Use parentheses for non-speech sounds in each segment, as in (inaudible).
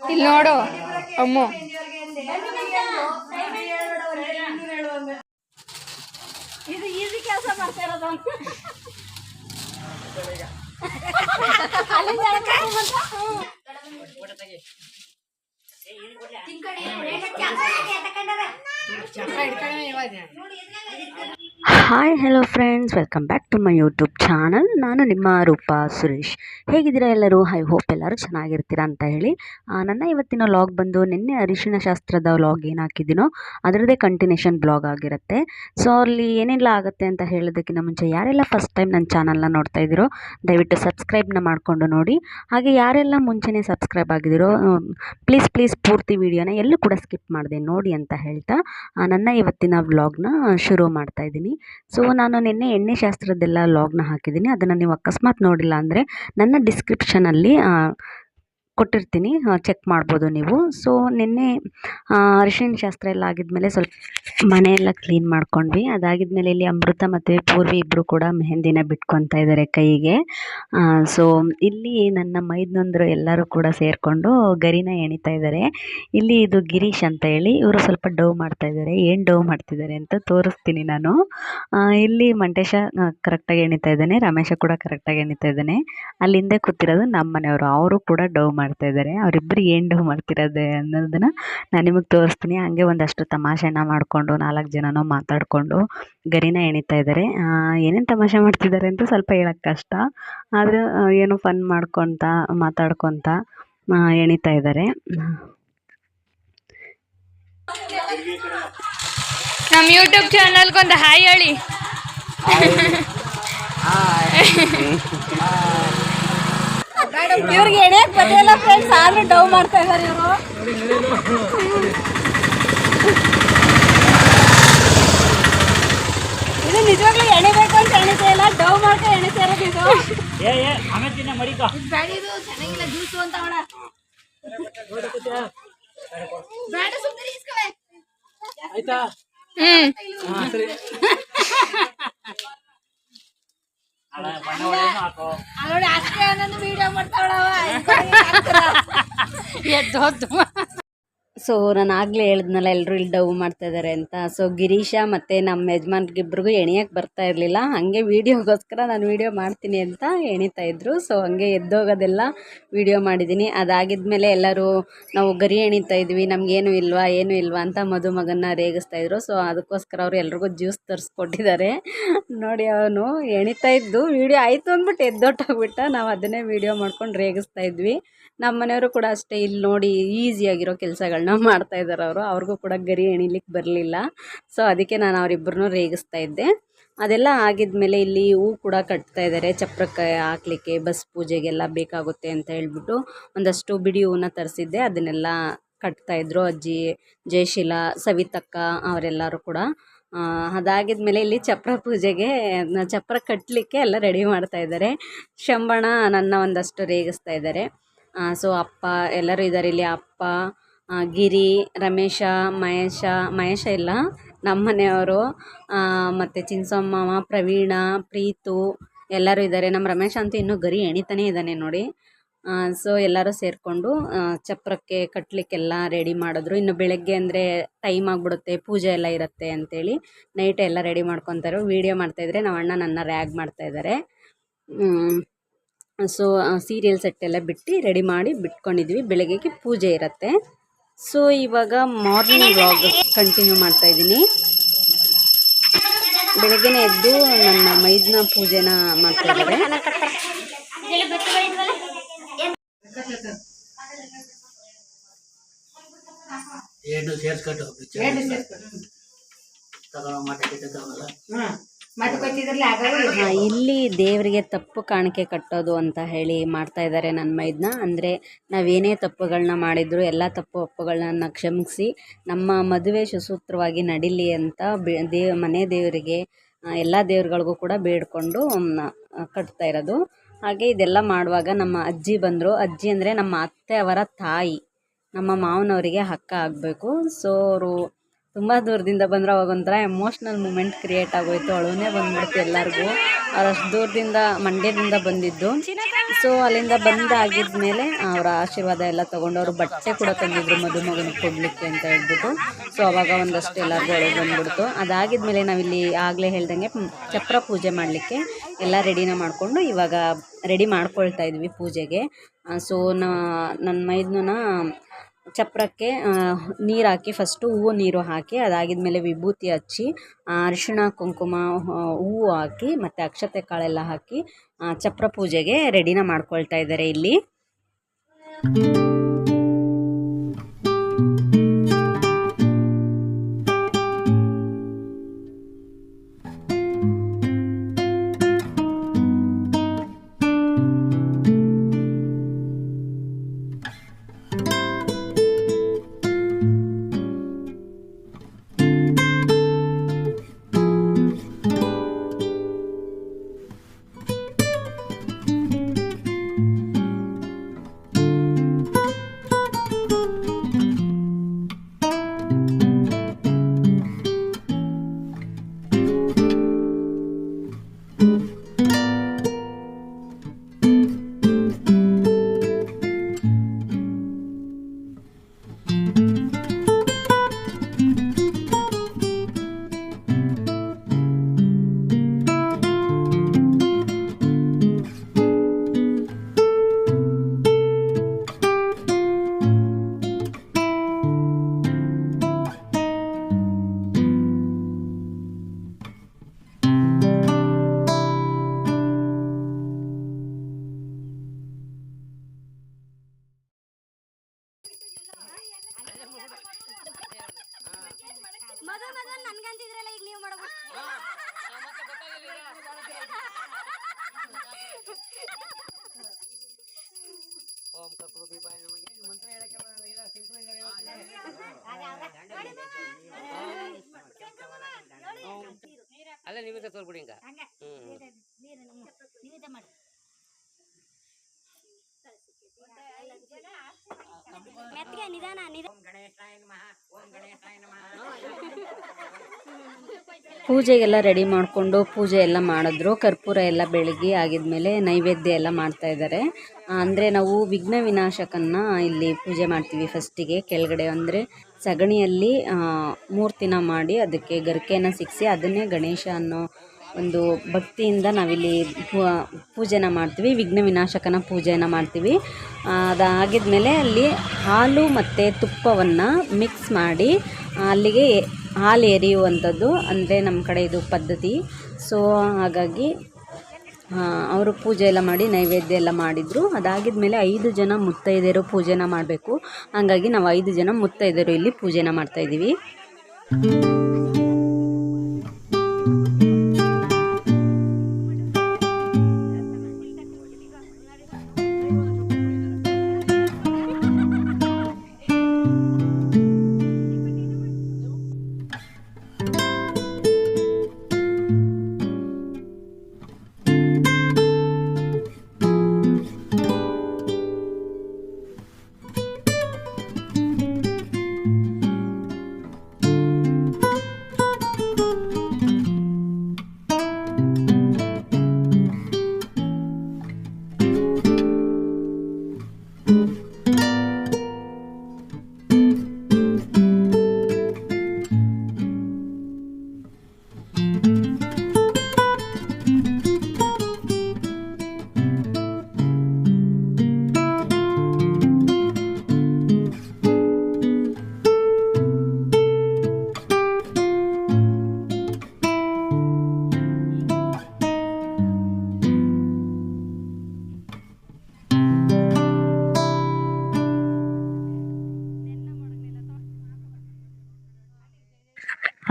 ಇಲ್ಲಿ ನೋಡು ಅಮ್ಮ. ಇದು ಈಸಿ ಕೆಲಸ ಮಾಡ್ತಾ ಇರೋದು? Hi hello friends welcome back to my YouTube channel ನಾನು ನಿಮ್ಮ ರೂಪಾ ಸುರೇಶ್. ಹೇಗಿದ್ದೀರಾ ಎಲ್ಲರೂ? ಐ ಹೋಪ್ ಎಲ್ಲರೂ ಚೆನ್ನಾಗಿರ್ತೀರಾ ಅಂತ ಹೇಳಿ. ನನ್ನ ಇವತ್ತಿನ ವ್ಲಾಗ್ ಬಂದು ನಿನ್ನೆ ಅರಿಶಿಣ ಶಾಸ್ತ್ರದ ವ್ಲಾಗ್ ಏನು ಹಾಕಿದ್ದೀನೋ ಅದರದ್ದೇ ಕಂಟಿನ್ಯೂಷನ್ ಬ್ಲಾಗ್ ಆಗಿರುತ್ತೆ. ಸೊ ಅಲ್ಲಿ ಏನೆಲ್ಲ ಆಗುತ್ತೆ ಅಂತ ಹೇಳೋದಕ್ಕಿಂತ ಮುಂಚೆ ಯಾರೆಲ್ಲ ಫಸ್ಟ್ ಟೈಮ್ ನನ್ನ ಚಾನಲ್ನ ನೋಡ್ತಾ ಇದ್ದೀರೋ, ದಯವಿಟ್ಟು ಸಬ್ಸ್ಕ್ರೈಬ್ನ ಮಾಡಿಕೊಂಡು ನೋಡಿ. ಹಾಗೆ ಯಾರೆಲ್ಲ ಮುಂಚೆನೇ ಸಬ್ಸ್ಕ್ರೈಬ್ ಆಗಿದ್ದೀರೋ ಪ್ಲೀಸ್ ಪ್ಲೀಸ್ ಪೂರ್ತಿ ವಿಡಿಯೋನ ಎಲ್ಲೂ ಕೂಡ ಸ್ಕಿಪ್ ಮಾಡಿದೆ ನೋಡಿ ಅಂತ ಹೇಳ್ತಾ ನನ್ನ ಇವತ್ತಿನ ವ್ಲಾಗ್ನ ಶುರು ಮಾಡ್ತಾ ಇದ್ದೀನಿ. ಸೊ ನಾನು ನಿನ್ನೆ ಎಣ್ಣೆ ಶಾಸ್ತ್ರದ್ದೆಲ್ಲ ಲಾಗ್ನ ಹಾಕಿದ್ದೀನಿ. ಅದನ್ನು ನೀವು ಅಕಸ್ಮಾತ್ ನೋಡಿಲ್ಲ ಅಂದರೆ ನನ್ನ ಡಿಸ್ಕ್ರಿಪ್ಷನಲ್ಲಿ ಕೊಟ್ಟಿರ್ತೀನಿ ಚೆಕ್ ಮಾಡ್ಬೋದು ನೀವು. ಸೊ ನಿನ್ನೆ ಅರಿಶಿನ ಶಾಸ್ತ್ರ ಎಲ್ಲ ಆಗಿದ್ಮೇಲೆ ಸ್ವಲ್ಪ ಮನೆಯೆಲ್ಲ ಕ್ಲೀನ್ ಮಾಡ್ಕೊಂಡ್ವಿ. ಅದಾಗಿದ್ಮೇಲೆ ಇಲ್ಲಿ ಅಮೃತ ಮತ್ತು ಪೂರ್ವಿ ಇಬ್ಬರು ಕೂಡ ಮೆಹಂದಿನ ಬಿಟ್ಕೊತಾ ಇದ್ದಾರೆ ಕೈಗೆ. ಸೊ ಇಲ್ಲಿ ನನ್ನ ಮೈದ್ನೊಂದರು ಎಲ್ಲರೂ ಕೂಡ ಸೇರಿಕೊಂಡು ಗರಿನ ಎಣಿತಾ ಇದ್ದಾರೆ ಇಲ್ಲಿ ಇದು ಗಿರೀಶ್ ಅಂತ ಹೇಳಿ, ಇವರು ಸ್ವಲ್ಪ ಡವ್ ಮಾಡ್ತಾ ಇದ್ದಾರೆ ಏನು ಡವ್ ಮಾಡ್ತಿದ್ದಾರೆ ಅಂತ ತೋರಿಸ್ತೀನಿ ನಾನು. ಇಲ್ಲಿ ಮಂಟೇಶ ಕರೆಕ್ಟಾಗಿ ಎಣಿತಾ ಇದ್ದಾನೆ. ರಮೇಶ ಕೂಡ ಕರೆಕ್ಟಾಗಿ ಎಣಿತಾ ಇದ್ದಾನೆ. ಅಲ್ಲಿಂದೆ ಕೂತಿರೋದು ನಮ್ಮ ಮನೆಯವರು ಅವರು ಕೂಡ ಡವ್ ಮಾಡ್ತಾ ಇದ್ದಾರೆ. ಅವರಿಬ್ಬರು ಏನು ಡವ್ ಮಾಡ್ತಿರೋದೆ ಅನ್ನೋದನ್ನು ನಾನು ನಿಮಗೆ ತೋರಿಸ್ತೀನಿ. ಹಂಗೆ ಒಂದಷ್ಟು ತಮಾಷೆನ ಮಾಡಿಕೊಂಡು ನಾಲ್ಕು ಜನನೂ ಮಾತಾಡಿಕೊಂಡು ಗರಿನ ಎಣಿತಾ ಇದ್ದಾರೆ. ಏನೇನು ತಮಾಷೆ ಮಾಡ್ತಿದ್ದಾರೆ ಅಂತ ಸ್ವಲ್ಪ ಹೇಳೋಕ್ಕೆ ಕಷ್ಟ. ಆದರೆ ಏನೋ ಫನ್ ಮಾಡ್ಕೊತ ಮಾತಾಡ್ಕೊತ ಎಣಿತಾ ಇದ್ದಾರೆ. ನಮ್ಮ ಯೂಟ್ಯೂಬ್ ಚಾನಲ್ಗೊಂದು ಹಾಯ್ ಹೇಳಿ. (laughs) ಇವ್ರಿಗೆ ಎಣೆಯಕ್ ಬದಿಯಲ್ಲ ಫ್ರೆಂಡ್ಸ್ ಆದ್ರೂ ಡವ್ ಮಾಡ್ತಾ ಇದಾರೆ ಇವರು. ಇದು ನಿಜವಾಗ್ಲೂ ಎಣಿಬೇಕು ಅಂತ ಎಣಿತಾ ಇಲ್ಲ ಡವ್ ಮಾಡ್ಕೊಂಡು ಎಣಿತಾ ಇರೋದು ಇದು. ಏ ತಿನ್ನ ಮಡಿಕ. ಇದು ಚೆನ್ನಾಗಿಲ್ಲ ಜ್ಯೂಸು ಅಂತ ಬೇಡ ಸುಮ್ಮನೆ ಆಯ್ತಾ? ಹ್ಮ್. (laughs) ಹಾ ಸರಿ ಅಲ್ಲ ಬಣ್ಣ ಹೊಡೆಯೋನು ಹಾಕೋ ನೋಡಿ ಅಷ್ಟೇ ಅನ್ನೋದು ವಿಡಿಯೋ ಮಾಡ್ತಾವಳವ ಎದ್ದೋದ್ದು ಸೊ ನಾನು ಆಗಲೇ ಹೇಳಿದ್ನಲ್ಲ ಎಲ್ಲರೂ ಇಲ್ಲಿ ಡವ್ ಮಾಡ್ತಾ ಇದ್ದಾರೆ ಅಂತ. ಸೊ ಗಿರೀಶ ಮತ್ತು ನಮ್ಮ ಯಜಮಾನ್ರಿಗಿಬ್ರಿಗೂ ಎಣಿಯಕ್ಕೆ ಬರ್ತಾ ಇರಲಿಲ್ಲ. ಹಾಗೆ ವೀಡಿಯೋಗೋಸ್ಕರ ನಾನು ವೀಡಿಯೋ ಮಾಡ್ತೀನಿ ಅಂತ ಎಣಿತಾ ಇದ್ರು. ಸೊ ಹಂಗೆ ಎದ್ದೋಗೋದೆಲ್ಲ ವೀಡಿಯೋ ಮಾಡಿದ್ದೀನಿ ಅದಾಗಿದ್ಮೇಲೆ ಎಲ್ಲರೂ ನಾವು ಗರಿ ಎಣಿತಾ ಇದ್ವಿ. ನಮಗೇನು ಇಲ್ವಾ, ಏನು ಇಲ್ವಾ ಅಂತ ಮದುಮಗನ್ನ ರೇಗಿಸ್ತಾ ಇದ್ರು. ಸೊ ಅದಕ್ಕೋಸ್ಕರ ಅವರು ಎಲ್ರಿಗೂ ಜ್ಯೂಸ್ ತರಿಸ್ಕೊಟ್ಟಿದ್ದಾರೆ. ನೋಡಿ ಅವನು ಎಣಿತಾ ಇದ್ದು, ವೀಡಿಯೋ ಆಯಿತು ಅಂದ್ಬಿಟ್ಟು ಎದ್ದೋಟೋಗ್ಬಿಟ್ಟ ನಾವು ಅದನ್ನೇ ವೀಡಿಯೋ ಮಾಡ್ಕೊಂಡು ರೇಗಿಸ್ತಾ ಇದ್ವಿ. ನಮ್ಮ ಮನೆಯವರು ಕೂಡ ಅಷ್ಟೇ ಇಲ್ಲಿ ನೋಡಿ ಈಸಿಯಾಗಿರೋ ಕೆಲಸಗಳನ್ನ ಮಾಡ್ತಾ ಇದ್ದಾರೆ ಅವರು. ಅವ್ರಿಗೂ ಕೂಡ ಗರಿ ಎಣಿಲಿಕ್ಕೆ ಬರಲಿಲ್ಲ. ಸೊ ಅದಕ್ಕೆ ನಾನು ಅವರಿಬ್ಬರನ್ನೂ ರೇಗಿಸ್ತಾ ಇದ್ದೆ. ಅದೆಲ್ಲ ಆಗಿದ್ಮೇಲೆ ಇಲ್ಲಿ ಹೂ ಕೂಡ ಕಟ್ತಾ ಇದ್ದಾರೆ ಚಪ್ರಕ್ಕೆ ಹಾಕ್ಲಿಕ್ಕೆ, ಬಸ್ ಪೂಜೆಗೆಲ್ಲ ಬೇಕಾಗುತ್ತೆ ಅಂತ ಹೇಳ್ಬಿಟ್ಟು ಒಂದಷ್ಟು ಬಿಡಿ ಹೂವನ್ನ ತರಿಸಿದ್ದೆ. ಅದನ್ನೆಲ್ಲ ಕಟ್ತಾ ಇದ್ರು ಅಜ್ಜಿ, ಜಯಶೀಲ, ಸವಿತಕ್ಕ ಅವರೆಲ್ಲರೂ ಕೂಡ. ಅದಾಗಿದ ಅದಾಗಿದ್ಮೇಲೆ ಇಲ್ಲಿ ಚಪ್ರ ಪೂಜೆಗೆ ಚಪ್ರ ಕಟ್ಟಲಿಕ್ಕೆ ಎಲ್ಲ ರೆಡಿ ಮಾಡ್ತಾ ಇದ್ದಾರೆ ಶಂಬಣ ನನ್ನ ಒಂದಷ್ಟು ರೇಗಿಸ್ತಾ ಇದ್ದಾರೆ ಸೊ ಅಪ್ಪ, ಎಲ್ಲರೂ ಇದ್ದಾರೆ ಇಲ್ಲಿ. ಅಪ್ಪ ಗಿರಿ, ರಮೇಶ, ಮಹೇಶ ಮಹೇಶ ಇಲ್ಲ, ನಮ್ಮ ಮನೆಯವರು ಮತ್ತು ಚಿನ್ಸಮ್ಮ ಪ್ರವೀಣ, ಪ್ರೀತು, ಎಲ್ಲರೂ ಇದ್ದಾರೆ ನಮ್ಮ ರಮೇಶ ಅಂತೂ ಇನ್ನೂ ಗರಿ ಎಣಿತಾನೇ ಇದ್ದಾನೆ ನೋಡಿ. ಸೊ ಎಲ್ಲರೂ ಸೇರಿಕೊಂಡು ಚಪ್ರಕ್ಕೆ ಕಟ್ಟಲಿಕ್ಕೆಲ್ಲ ರೆಡಿ ಮಾಡಿದ್ರು. ಇನ್ನು ಬೆಳಗ್ಗೆ ಅಂದರೆ ಟೈಮ್ ಆಗಿಬಿಡುತ್ತೆ, ಪೂಜೆ ಎಲ್ಲ ಇರುತ್ತೆ ಅಂಥೇಳಿ ನೈಟ್ ಎಲ್ಲ ರೆಡಿ ಮಾಡ್ಕೊತಾರೆ. ವೀಡಿಯೋ ಮಾಡ್ತಾಯಿದ್ರೆ ನಮ್ಮ ಅಣ್ಣ ನನ್ನ ರ್ಯಾಗ್ ಮಾಡ್ತಾಯಿದ್ದಾರೆ ಸೊ ಸೀರಿಯಲ್ ಸೆಟ್ ಎಲ್ಲ ಬಿಟ್ಟು ರೆಡಿ ಮಾಡಿ ಬಿಟ್ಕೊಂಡಿದ್ವಿ. ಬೆಳಗ್ಗೆಗೆ ಪೂಜೆ ಇರುತ್ತೆ. ಸೊ ಇವಾಗ ಮಾರ್ನಿಂಗ್ ವ್ಲಾಗ್ ಕಂಟಿನ್ಯೂ ಮಾಡ್ತಾ ಇದ್ದೀನಿ. ಬೆಳಗ್ಗೆನೇ ಎದ್ದು ನನ್ನ ಮೈದ್ನ ಪೂಜೆನ ಮಾಡ್ತಾ ಇದ್ದಾರೆ ಎರಡು ಸೇರ್ಸ್ಕೊಂಡು ತಗೊಳ್ಳೋ ಮಾಡಿ ತಗೊಳ್ಳಲ್ಲ ಹಾ, ಇಲ್ಲಿ ದೇವರಿಗೆ ತಪ್ಪು ಕಾಣಿಕೆ ಕಟ್ಟೋದು ಅಂತ ಹೇಳಿ ಮಾಡ್ತಾ ಇದ್ದಾರೆ ನನ್ನ ಮೈದ್ನ. ಅಂದರೆ ನಾವೇನೇ ತಪ್ಪುಗಳನ್ನ ಮಾಡಿದ್ರು ಎಲ್ಲ ತಪ್ಪು ಒಪ್ಪುಗಳನ್ನ ಕ್ಷಮಿಸಿ ನಮ್ಮ ಮದುವೆ ಸುಸೂತ್ರವಾಗಿ ನಡೀಲಿ ಅಂತ ದೇವ ಮನೆ ದೇವರಿಗೆ ಎಲ್ಲ ದೇವರುಗಳಿಗೂ ಕೂಡ ಬೇಡಿಕೊಂಡು ಕಟ್ತಾ ಇರೋದು. ಹಾಗೆ ಇದೆಲ್ಲ ಮಾಡುವಾಗ ನಮ್ಮ ಅಜ್ಜಿ ಬಂದರು. ಅಜ್ಜಿ ಅಂದರೆ ನಮ್ಮ ಅತ್ತೆ ಅವರ ತಾಯಿ. ನಮ್ಮ ಮಾವನವರಿಗೆ ಹಕ್ಕ ಆಗಬೇಕು. ಸೊ ಅವರು ತುಂಬ ದೂರದಿಂದ ಬಂದ್ರೆ ಅವಾಗ ಒಂಥರ ಎಮೋಷ್ನಲ್ ಮೂಮೆಂಟ್ ಕ್ರಿಯೇಟ್ ಆಗೋಯ್ತು. ಅಳುನೇ ಬಂದ್ಬಿಡ್ತು ಎಲ್ಲರಿಗೂ. ಅವ್ರು ಅಷ್ಟು ದೂರದಿಂದ, ಮಂಡ್ಯದಿಂದ ಬಂದಿದ್ದು. ಸೊ ಅಲ್ಲಿಂದ ಬಂದಾಗಿದ್ದ ಮೇಲೆ ಅವರ ಆಶೀರ್ವಾದ ಎಲ್ಲ ತೊಗೊಂಡು ಅವರು ಬಟ್ಟೆ ಕೂಡ ತಂದಿದ್ರು ಮದುಮಗನ ಕೊಡಲಿಕ್ಕೆ ಅಂತ ಹೇಳ್ಬಿಟ್ಟು. ಸೊ ಅವಾಗ ಒಂದಷ್ಟು ಎಲ್ಲರಿಗೂ ಅಳು ಬಂದ್ಬಿಡ್ತು. ಅದಾಗಿದ್ಮೇಲೆ ನಾವಿಲ್ಲಿ ಆಗಲೇ ಹೇಳ್ದಂಗೆ ಚಪ್ರ ಪೂಜೆ ಮಾಡಲಿಕ್ಕೆ ಎಲ್ಲ ರೆಡಿನ ಮಾಡಿಕೊಂಡು ಇವಾಗ ರೆಡಿ ಮಾಡ್ಕೊಳ್ತಾ ಇದ್ವಿ ಪೂಜೆಗೆ. ಸೊ ನಾ ನನ್ನ ಮೈದ್ನನ ಚಪ್ರಕ್ಕೆ ನೀರು ಹಾಕಿ ಫಸ್ಟು ಹೂವು ನೀರು ಹಾಕಿ ಅದಾಗಿದ್ಮೇಲೆ ವಿಭೂತಿ ಹಚ್ಚಿ ಅರಿಶಿಣ, ಕುಂಕುಮ ಹೂವು ಹಾಕಿ, ಮತ್ತು ಅಕ್ಷತೆ ಕಾಳೆಲ್ಲ ಹಾಕಿ ಚಪ್ರ ಪೂಜೆಗೆ ರೆಡಿನ ಮಾಡ್ಕೊಳ್ತಾ ಇದ್ದಾರೆ ಇಲ್ಲಿ. ಓಂ ಕರ್ಪೂರದೀಪಾಯ ನಮಗೆ ಈ ಮಂತ್ರ ಹೇಳಕ್ಕೆ ಬರಲ್ಲ ಇಲ್ಲ ಸಿಂಪಲ್ ಅಲ್ಲ ನೀವೇ ತೋರ್ಬಿಡಿ ಹಿಂಗ ಹ್ಮ್ ಮೆತ್ತಗೆ ನಿಧಾನ ನಿಧಾನ ಪೂಜೆಗೆಲ್ಲ ರೆಡಿ ಮಾಡಿಕೊಂಡು ಪೂಜೆ ಎಲ್ಲ ಮಾಡಿದ್ರು. ಕರ್ಪೂರ ಎಲ್ಲ ಬೆಳಗ್ಗೆ ಆಗಿದ್ಮೇಲೆ ನೈವೇದ್ಯ ಎಲ್ಲ ಮಾಡ್ತಾ ಇದ್ದಾರೆ. ಅಂದರೆ ನಾವು ವಿಘ್ನ ವಿನಾಶಕನ್ನ ಇಲ್ಲಿ ಪೂಜೆ ಮಾಡ್ತೀವಿ ಫಸ್ಟಿಗೆ. ಕೆಳಗಡೆ ಅಂದರೆ ಸಗಣಿಯಲ್ಲಿ ಮೂರ್ತಿನ ಮಾಡಿ ಅದಕ್ಕೆ ಗರಿಕೆನ ಸಿಕ್ಕಿಸಿ ಅದನ್ನೇ ಗಣೇಶ ಅನ್ನೋ ಒಂದು ಭಕ್ತಿಯಿಂದ ನಾವಿಲ್ಲಿ ಪೂಜೆನ ಮಾಡ್ತೀವಿ, ವಿಘ್ನ ವಿನಾಶಕನ ಪೂಜೆನ ಮಾಡ್ತೀವಿ. ಅದಾಗಿದ ಮೇಲೆ ಅಲ್ಲಿ ಹಾಲು ಮತ್ತು ತುಪ್ಪವನ್ನು ಮಿಕ್ಸ್ ಮಾಡಿ, ಅಲ್ಲಿಗೆ ಹಾಲು ಎರೆಯುವಂಥದ್ದು, ಅಂದರೆ ನಮ್ಮ ಕಡೆ ಇದು ಪದ್ಧತಿ. ಸೊ ಹಾಗಾಗಿ ಅವರು ಪೂಜೆ ಎಲ್ಲ ಮಾಡಿ, ನೈವೇದ್ಯ ಎಲ್ಲ ಮಾಡಿದರು. ಅದಾಗಿದ್ಮೇಲೆ ಐದು ಜನ ಮುತ್ತೈದೆಯರು ಪೂಜೆನ ಮಾಡಬೇಕು. ಹಾಗಾಗಿ ನಾವು ಐದು ಜನ ಮುತ್ತೈದೆಯರು ಇಲ್ಲಿ ಪೂಜೆನ ಮಾಡ್ತಾಯಿದ್ದೀವಿ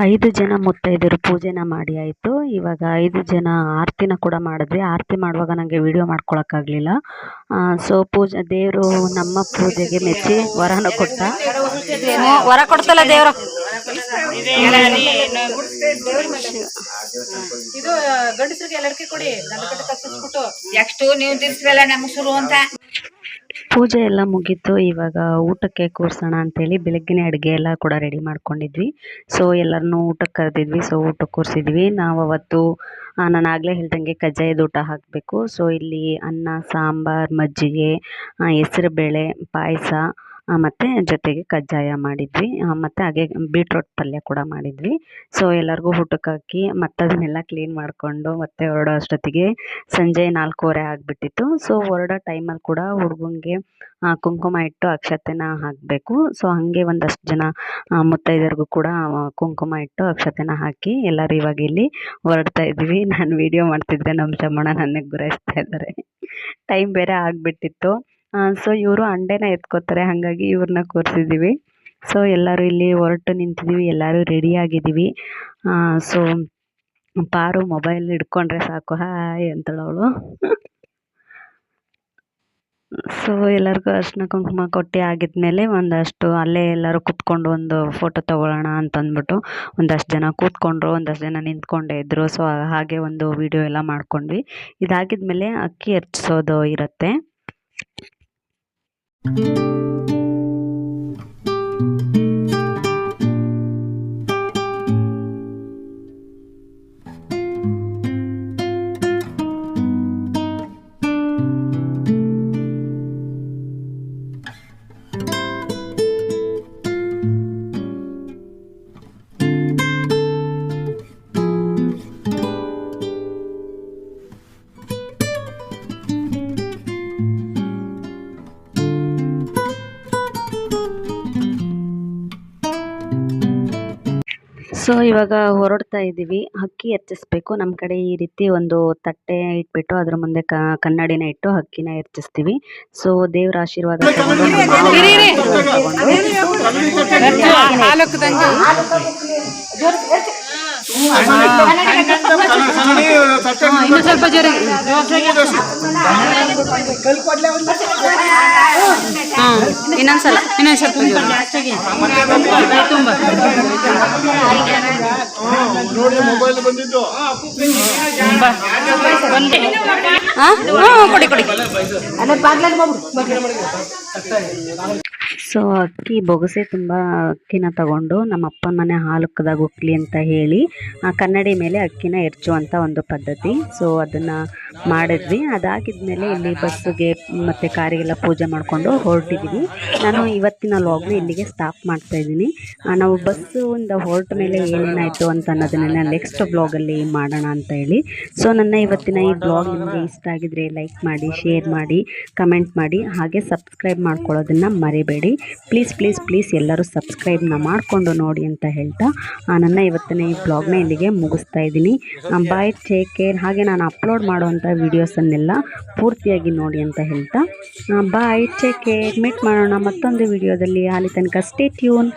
ಐದು ಜನ ಮುತ್ತೈದೆಯರು ಪೂಜೆನ ಮಾಡಿ ಆಯಿತು. ಇವಾಗ ಐದು ಜನ ಆರತಿನ ಕೂಡ ಮಾಡಿದ್ವಿ. ಆರತಿ ಮಾಡುವಾಗ ನನಗೆ ವಿಡಿಯೋ ಮಾಡ್ಕೊಳಕ್ಕಾಗಲಿಲ್ಲ. ಸೊ ಪೂಜೆ ದೇವರು ನಮ್ಮ ಪೂಜೆಗೆ ಮೆಚ್ಚಿ ವರನ ಕೊಟ್ಟ. ವರ ಕೊಡ್ತಲ್ಲ ದೇವರು. ಇದು ಗಂಡಸರಿಗೆ ಲಡ್ಕೆ ಕೊಡಿ. ನೆಕ್ಸ್ಟ್ ನೀವು ತಿರ್ಸ್ರಲ್ಲ ನಮ್ಗೆ ಶುರು ಅಂತ. ಪೂಜೆ ಎಲ್ಲ ಮುಗೀತು, ಇವಾಗ ಊಟಕ್ಕೆ ಕೂರ್ಸೋಣ ಅಂತೇಳಿ ಬೆಳಗ್ಗೆನೇ ಅಡುಗೆ ಎಲ್ಲ ಕೂಡ ರೆಡಿ ಮಾಡ್ಕೊಂಡಿದ್ವಿ. ಸೊ ಎಲ್ಲರನ್ನೂ ಊಟಕ್ಕೆ ಕರೆದಿದ್ವಿ. ಸೊ ಊಟಕ್ಕೆ ಕೂರಿಸಿದ್ವಿ. ನಾವು ಅವತ್ತು ನಾನು ಆಗಲೇ ಹೇಳ್ದಂಗೆ ಕಜ್ಜಾಯದ ಊಟ ಹಾಕಬೇಕು. ಸೊ ಇಲ್ಲಿ ಅನ್ನ, ಸಾಂಬಾರು, ಮಜ್ಜಿಗೆ ಹೆಸ್ರುಬೇಳೆ ಪಾಯಸ ಮತ್ತು ಜೊತೆಗೆ ಕಜ್ಜಾಯ ಮಾಡಿದ್ವಿ. ಮತ್ತು ಹಾಗೆ ಬೀಟ್ರೋಟ್ ಪಲ್ಯ ಕೂಡ ಮಾಡಿದ್ವಿ. ಸೊ ಎಲ್ಲರಿಗೂ ಊಟಕ್ಕೆ ಹಾಕಿ, ಮತ್ತು ಅದನ್ನೆಲ್ಲ ಕ್ಲೀನ್ ಮಾಡಿಕೊಂಡು, ಮತ್ತೆ ಹೊರಡೋ ಅಷ್ಟೊತ್ತಿಗೆ ಸಂಜೆ ನಾಲ್ಕೂವರೆ ಆಗಿಬಿಟ್ಟಿತ್ತು. ಸೊ ಹೊರಡೋ ಟೈಮಲ್ಲಿ ಕೂಡ ಹುಡುಗಂಗೆ ಕುಂಕುಮ ಇಟ್ಟು ಅಕ್ಷತೆನ ಹಾಕಬೇಕು. ಸೊ ಹಾಗೆ ಒಂದಷ್ಟು ಜನ ಮುತ್ತೈದರಿಗೂ ಕೂಡ ಕುಂಕುಮ ಇಟ್ಟು ಅಕ್ಷತೆನ ಹಾಕಿ ಎಲ್ಲರೂ ಇವಾಗ ಇಲ್ಲಿ ಹೊರಡ್ತಾ ಇದ್ವಿ ನಾನು ವಿಡಿಯೋ ಮಾಡ್ತಿದ್ದೆ ನಮ್ಮ ಚಮ್ಮಣ ನನಗೆ ಗುರಾಯಿಸ್ತಾ ಇದ್ದಾರೆ. ಟೈಮ್ ಬೇರೆ ಆಗಿಬಿಟ್ಟಿತ್ತು. ಸೊ ಇವರು ಹಂಡೆನ ಎತ್ಕೋತಾರೆ, ಹಾಗಾಗಿ ಇವ್ರನ್ನ ಕೂರಿಸಿದ್ದೀವಿ ಸೊ ಎಲ್ಲರೂ ಇಲ್ಲಿ ಹೊರಟು ನಿಂತಿದ್ದೀವಿ ಎಲ್ಲರೂ ರೆಡಿ ಆಗಿದ್ದೀವಿ ಸೊ ಪಾರು ಮೊಬೈಲ್ ಹಿಡ್ಕೊಂಡ್ರೆ ಸಾಕು, ಹಾಯ್ ಅಂತಳವಳು ಅವಳು. ಸೊ ಎಲ್ಲರಿಗೂ ಅರ್ಶಿನ ಕುಂಕುಮ ಕೊಟ್ಟು ಆಗಿದ್ಮೇಲೆ ಒಂದಷ್ಟು ಅಲ್ಲೇ ಎಲ್ಲರೂ ಕೂತ್ಕೊಂಡು ಒಂದು ಫೋಟೋ ತಗೊಳ್ಳೋಣ ಅಂತಂದ್ಬಿಟ್ಟು ಒಂದಷ್ಟು ಜನ ಕೂತ್ಕೊಂಡ್ರು, ಒಂದಷ್ಟು ಜನ ನಿಂತ್ಕೊಂಡೇ ಇದ್ದರು ಸೊ ಹಾಗೆ ಒಂದು ವಿಡಿಯೋ ಎಲ್ಲ ಮಾಡ್ಕೊಂಡ್ವಿ. ಇದಾಗಿದ್ಮೇಲೆ ಅಕ್ಕಿ ಹೆಚ್ಚಿಸೋದು ಇರುತ್ತೆ. Música ಸೊ ಇವಾಗ ಹೊರಡ್ತಾ ಇದ್ದೀವಿ. ಅಕ್ಕಿ ಹೆಚ್ಚಿಸ್ಬೇಕು. ನಮ್ಮ ಕಡೆ ಈ ರೀತಿ ಒಂದು ತಟ್ಟೆ ಇಟ್ಬಿಟ್ಟು ಅದ್ರ ಮುಂದೆ ಕ ಕನ್ನಡಿನ ಇಟ್ಟು ಹಕ್ಕಿನ ಹೆಚ್ಚಿಸ್ತೀವಿ. ಸೊ ದೇವರ ಆಶೀರ್ವಾದ ಇನ್ನೊಂದ್ಸಲ ಇನ್ನೊಂದ್ಸಲ ತುಂಬ ಸ್ವಲ್ಪ ನೋಡಿ ಮೊಬೈಲ್ ಬಂದಿದ್ದು ಕೊಡಿ ಕೊಡಿ. ಸೊ ಅಕ್ಕಿ ಬೊಗಸೆ ತುಂಬ ಅಕ್ಕಿನ ತಗೊಂಡು ನಮ್ಮ ಅಪ್ಪನ ಮನೆ ಹಾಲುಕ್ಕದಾಗ ಉಕ್ಲಿ ಅಂತ ಹೇಳಿ, ಆ ಕನ್ನಡಿ ಮೇಲೆ ಅಕ್ಕಿನ ಎರಚುವಂಥ ಒಂದು ಪದ್ಧತಿ. ಸೊ ಅದನ್ನು ಮಾಡಿದ್ವಿ. ಅದಾಗಿದ್ಮೇಲೆ ಇಲ್ಲಿ ಬಸ್ಸಿಗೆ ಮತ್ತು ಕಾರಿಗೆಲ್ಲ ಪೂಜೆ ಮಾಡಿಕೊಂಡು ಹೊರಟಿದ್ದೀವಿ ನಾನು ಇವತ್ತಿನ ಲಾಗ್ನ ಇಲ್ಲಿಗೆ ಸ್ಟಾಪ್ ಮಾಡ್ತಾ ಇದ್ದೀನಿ. ನಾವು ಬಸ್ಸಿಂದ ಹೊರಟ ಮೇಲೆ ಏನೇನಾಯಿತು ಅಂತ ಅನ್ನೋದನ್ನ ನೆಕ್ಸ್ಟ್ ಬ್ಲಾಗಲ್ಲಿ ಮಾಡೋಣ ಅಂತ ಹೇಳಿ. ಸೊ ನನ್ನ ಇವತ್ತಿನ ಈ ಬ್ಲಾಗ್ ನಿಮಗೆ ಇಷ್ಟ ಆಗಿದ್ರೆ ಲೈಕ್ ಮಾಡಿ ಶೇರ್ ಮಾಡಿ ಕಮೆಂಟ್ ಮಾಡಿ, ಹಾಗೆ ಸಬ್ಸ್ಕ್ರೈಬ್ ಮಾಡ್ಕೊಳ್ಳೋದನ್ನು ಮರಿಬೇಡಿ. ಮರಿಬೇಡಿ ಪ್ಲೀಸ್ ಪ್ಲೀಸ್ ಪ್ಲೀಸ್ ಎಲ್ಲರೂ ಸಬ್ಸ್ಕ್ರೈಬ್ನ ಮಾಡಿಕೊಂಡು ನೋಡಿ ಅಂತ ಹೇಳ್ತಾ ನನ್ನ ಇವತ್ತಿನ ಈ ಬ್ಲಾಗ್ನ ಇಲ್ಲಿಗೆ ಮುಗಿಸ್ತಾ ಇದ್ದೀನಿ. ಬಾಯ್ ಟೇಕ್ ಕೇರ್ ಹಾಗೆ ನಾನು ಅಪ್ಲೋಡ್ ಮಾಡುವಂಥ ವೀಡಿಯೋಸನ್ನೆಲ್ಲ ಪೂರ್ತಿಯಾಗಿ ನೋಡಿ ಅಂತ ಹೇಳ್ತಾ. ಬಾಯ್ ಟೇಕ್ ಕೇರ್ ಮೀಟ್ ಮಾಡೋಣ ಮತ್ತೊಂದು ವಿಡಿಯೋದಲ್ಲಿ ಅಲ್ಲಿ ತನಕ ಸ್ಟೇ ಟ್ಯೂನ್